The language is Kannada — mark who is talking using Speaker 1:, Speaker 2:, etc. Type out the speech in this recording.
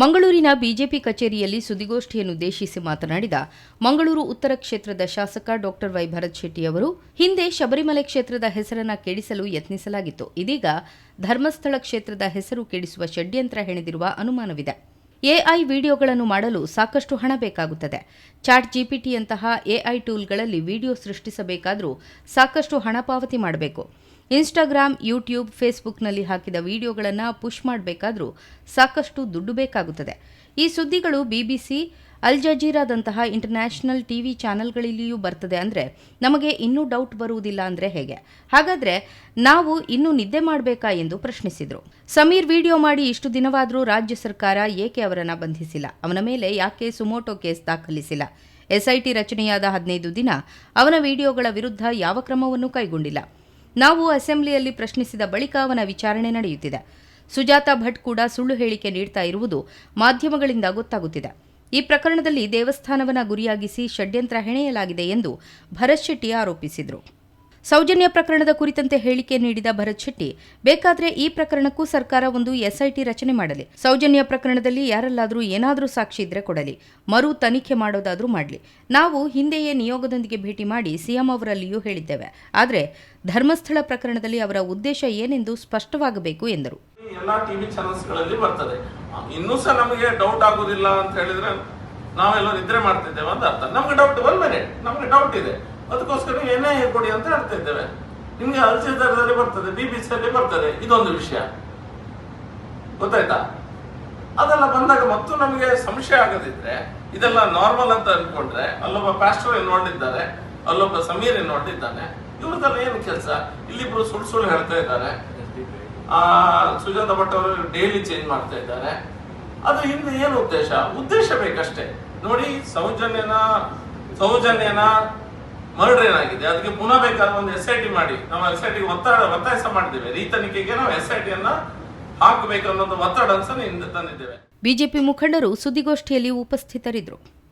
Speaker 1: ಮಂಗಳೂರಿನ ಬಿಜೆಪಿ ಕಚೇರಿಯಲ್ಲಿ ಸುದ್ದಿಗೋಷ್ಠಿಯನ್ನುದ್ದೇಶಿಸಿ ಮಾತನಾಡಿದ ಮಂಗಳೂರು ಉತ್ತರ ಕ್ಷೇತ್ರದ ಶಾಸಕ ಡಾಕ್ಟರ್ ವೈ ಭರತ್ ಶೆಟ್ಟಿ ಅವರು, ಹಿಂದೆ ಶಬರಿಮಲೆ ಕ್ಷೇತ್ರದ ಹೆಸರನ್ನ ಕೆಡಿಸಲು ಯತ್ನಿಸಲಾಗಿತ್ತು. ಇದೀಗ ಧರ್ಮಸ್ಥಳ ಕ್ಷೇತ್ರದ ಹೆಸರು ಕೆಡಿಸುವ ಷಡ್ಯಂತ್ರ ಹೆಣೆದಿರುವ ಅನುಮಾನವಿದೆ. ಎಐ ವಿಡಿಯೋಗಳನ್ನು ಮಾಡಲು ಸಾಕಷ್ಟು ಹಣ ಬೇಕಾಗುತ್ತದೆ. ಚಾಟ್ ಜಿಪಿಟಿಯಂತಹ ಎಐ ಟೂಲ್ಗಳಲ್ಲಿ ವಿಡಿಯೋ ಸೃಷ್ಟಿಸಬೇಕಾದರೂ ಸಾಕಷ್ಟು ಹಣ ಪಾವತಿ ಮಾಡಬೇಕು. ಇನ್ಸ್ಟಾಗ್ರಾಂ ಯೂಟ್ಯೂಬ್, ಫೇಸ್ಬುಕ್ನಲ್ಲಿ ಹಾಕಿದ ವಿಡಿಯೋಗಳನ್ನು ಪುಷ್ ಮಾಡಬೇಕಾದರೂ ಸಾಕಷ್ಟು ದುಡ್ಡು ಬೇಕಾಗುತ್ತದೆ. ಈ ಸುದ್ದಿಗಳು ಬಿಬಿಸಿ, ಅಲ್ ಜಜೀರಾದಂತಹ ಇಂಟರ್ನ್ಯಾಷನಲ್ ಟಿವಿ ಚಾನೆಲ್ಗಳಲ್ಲಿಯೂ ಬರ್ತದೆ ಅಂದರೆ ನಮಗೆ ಇನ್ನೂ ಡೌಟ್ ಬರುವುದಿಲ್ಲ ಅಂದರೆ ಹೇಗೆ? ಹಾಗಾದರೆ ನಾವು ಇನ್ನೂ ನಿದ್ದೆ ಮಾಡಬೇಕಾ ಎಂದು ಪ್ರಶ್ನಿಸಿದರು. ಸಮೀರ್ ವಿಡಿಯೋ ಮಾಡಿ ಇಷ್ಟು ದಿನವಾದರೂ ರಾಜ್ಯ ಸರ್ಕಾರ ಏಕೆ ಅವರನ್ನು ಬಂಧಿಸಿಲ್ಲ? ಅವನ ಮೇಲೆ ಯಾಕೆ ಸುಮೋಟೋ ಕೇಸ್ ದಾಖಲಿಸಿಲ್ಲ? ಎಸ್ಐಟಿ ರಚನೆಯಾದ ಹದಿನೈದು ದಿನ ಅವನ ವಿಡಿಯೋಗಳ ವಿರುದ್ಧ ಯಾವ ಕ್ರಮವನ್ನು ಕೈಗೊಂಡಿಲ್ಲ. ನಾವು ಅಸೆಂಬ್ಲಿಯಲ್ಲಿ ಪ್ರಶ್ನಿಸಿದ ಬಳಿಕ ಅವನ ವಿಚಾರಣೆ ನಡೆಯುತ್ತಿದೆ. ಸುಜಾತಾ ಭಟ್ ಕೂಡ ಸುಳ್ಳು ಹೇಳಿಕೆ ನೀಡ್ತಾ ಇರುವುದು ಮಾಧ್ಯಮಗಳಿಂದ ಗೊತ್ತಾಗುತ್ತಿದೆ. ಈ ಪ್ರಕರಣದಲ್ಲಿ ದೇವಸ್ಥಾನವನ್ನ ಗುರಿಯಾಗಿಸಿ ಷಡ್ಯಂತ್ರ ಹೆಣೆಯಲಾಗಿದೆ ಎಂದು ಭರತ್ ಶೆಟ್ಟಿ ಆರೋಪಿಸಿದರು. ಸೌಜನ್ಯ ಪ್ರಕರಣದ ಕುರಿತಂತೆ ಹೇಳಿಕೆ ನೀಡಿದ ಭರತ್ ಶೆಟ್ಟಿ, ಬೇಕಾದ್ರೆ ಈ ಪ್ರಕರಣಕ್ಕೂ ಸರ್ಕಾರ ಒಂದು ಎಸ್ಐಟಿ ರಚನೆ ಮಾಡಲಿ. ಸೌಜನ್ಯ ಪ್ರಕರಣದಲ್ಲಿ ಯಾರಲ್ಲಾದರೂ ಏನಾದರೂ ಸಾಕ್ಷಿ ಇದ್ರೆ ಕೊಡಲಿ. ಮರು ತನಿಖೆ ಮಾಡೋದಾದರೂ ಮಾಡಲಿ. ನಾವು ಹಿಂದೆಯೇ ನಿಯೋಗದೊಂದಿಗೆ ಭೇಟಿ ಮಾಡಿ ಸಿಎಂ ಅವರಲ್ಲಿಯೂ ಹೇಳಿದ್ದೇವೆ. ಆದರೆ ಧರ್ಮಸ್ಥಳ ಪ್ರಕರಣದಲ್ಲಿ ಅವರ ಉದ್ದೇಶ ಏನೆಂದು ಸ್ಪಷ್ಟವಾಗಬೇಕು ಎಂದರು.
Speaker 2: ಎಲ್ಲಾ ಟಿವಿ ಚಾನೆಲ್ಸ್ಗಳಲ್ಲಿ ಬರ್ತದೆ. ಇನ್ನೂ ನಮಗೆ ಡೌಟ್ ಆಗುದಿಲ್ಲ ಅಂತ ಹೇಳಿದ್ರೆ ನಾವೆಲ್ಲ ನಿದ್ರೆ ಮಾಡ್ತಿದ್ದೇವೆ ಅಂತ ಅರ್ಥ. ನಮ್ಗೆ ಡೌಟ್ ಬಂದ್ಮೇಲೆ ನಮ್ಗೆ ಡೌಟ್ ಇದೆ. ಅದಕ್ಕೋಸ್ಕರ ಏನೇ ಕೊಡಿ ಅಂತ ಹೇಳ್ತಾ ಇದ್ದೇವೆ. ನಿಮ್ಗೆ ಅಲ್ಸಿದಾರದಲ್ಲಿ ಬರ್ತದೆ, ಬಿ ಬಿ ಸಿಯಲ್ಲಿ ಬರ್ತದೆ, ಇದೊಂದು ವಿಷಯ. ಗೊತ್ತಾಯ್ತಾ? ಅದೆಲ್ಲ ಬಂದಾಗ ಮತ್ತು ನಮಗೆ ಸಂಶಯ ಆಗದಿದ್ರೆ, ಇದೆಲ್ಲ ನಾರ್ಮಲ್ ಅಂತ ಅನ್ಕೊಂಡ್ರೆ, ಅಲ್ಲೊಬ್ಬ ಪ್ಯಾಸ್ಟರ್ ನೋಡಿದ್ದಾರೆ ಅಲ್ಲೊಬ್ಬ ಸಮೀರ್ ನೋಡಿದ್ದಾನೆ ಇವ್ರದೆಲ್ಲ ಏನು ಕೆಲಸ? ಇಲ್ಲಿಬ್ರು ಸುಳ್ಳು ಸುಳ್ಳು ಹೇಳ್ತಾ ಇದ್ದಾರೆ. ಆ, ಸುಜಾತ ಭಟ್ ಅವರು ಡೈಲಿ ಚೇಂಜ್ ಮಾಡ್ತಾ ಇದ್ದಾರೆ. ಅದು ಹಿಂದೆ ಏನು ಉದ್ದೇಶ? ಉದ್ದೇಶ ಬೇಕಷ್ಟೇ. ನೋಡಿ, ಸೌಜನ್ಯನ ಸೌಜನ್ಯನ ಮರ್ಡರ್ ಏನಾಗಿದೆ? ಅದಕ್ಕೆ ಪುನಃ ಬೇಕಾದ್ರೆ ಒಂದು ಎಸ್ ಐ ಟಿ ಮಾಡಿ. ನಾವು ಎಸ್ ಐ ಟಿ ಒತ್ತಡ, ಒತ್ತಾಯಿಸ ಮಾಡಿದ್ದೇವೆ. ಈ ತನಿಖೆಗೆ ನಾವು ಎಸ್ ಐ ಟಿಯನ್ನ ಹಾಕಬೇಕು ಅನ್ನೋದು ಒತ್ತಡ ಅನ್ಸ ತಂದಿದ್ದೇವೆ.
Speaker 1: ಬಿಜೆಪಿ ಮುಖಂಡರು ಸುದ್ದಿಗೋಷ್ಠಿಯಲ್ಲಿ ಉಪಸ್ಥಿತರಿದ್ದರು.